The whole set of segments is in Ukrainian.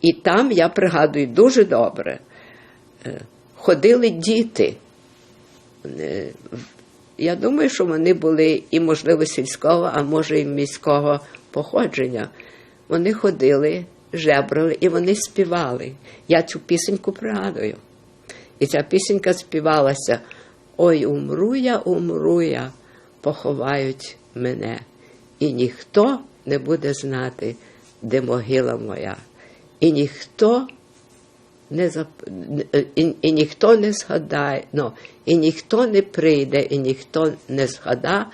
І там, я пригадую, дуже добре. е, Ходили діти. Е, Я думаю, що вони були і, можливо, сільського, а може, і міського походження. Вони ходили, жебрали і вони співали. Я цю пісеньку пригадую. І ця пісенька співалася: Ой, умру я, умру я, поховають мене, і ніхто не буде знати, де могила моя, і ніхто не зап... і, і ніхто не згадає, ну, і ніхто не прийде, і ніхто не згада,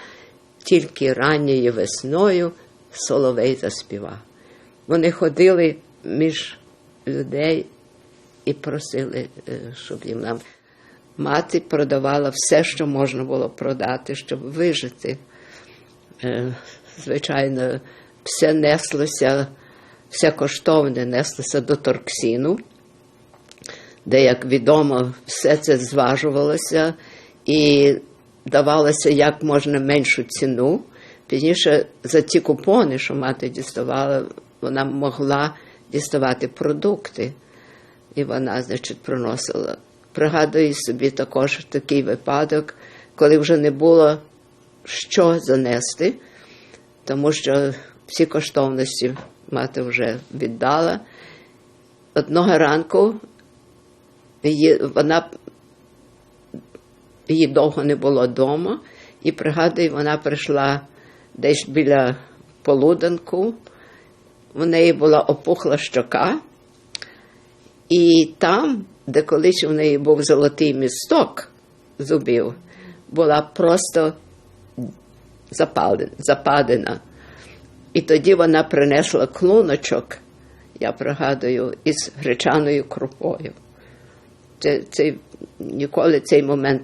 тільки ранньою весною соловей заспіва. Вони ходили між людей і просили, е, щоб їм нам мати продавала все, що можна було продати, щоб вижити. Е, Звичайно, все неслося, все коштовне неслося до Торксіну, де, як відомо, все це зважувалося і давалося як можна меншу ціну. Пізніше за ті купони, що мати діставала, вона могла діставати продукти. І вона, значить, приносила. Пригадую собі також такий випадок, коли вже не було що занести, тому що всі коштовності мати вже віддала. Одного ранку її, вона її довго не було вдома, і пригадую, вона прийшла десь біля полуденку, в неї була опухла щока. І там, де колись у неї був золотий місток зубів, була просто запален- западина. І тоді вона принесла клуночок, я пригадую, із гречаною крупою. Це, це, ніколи цей момент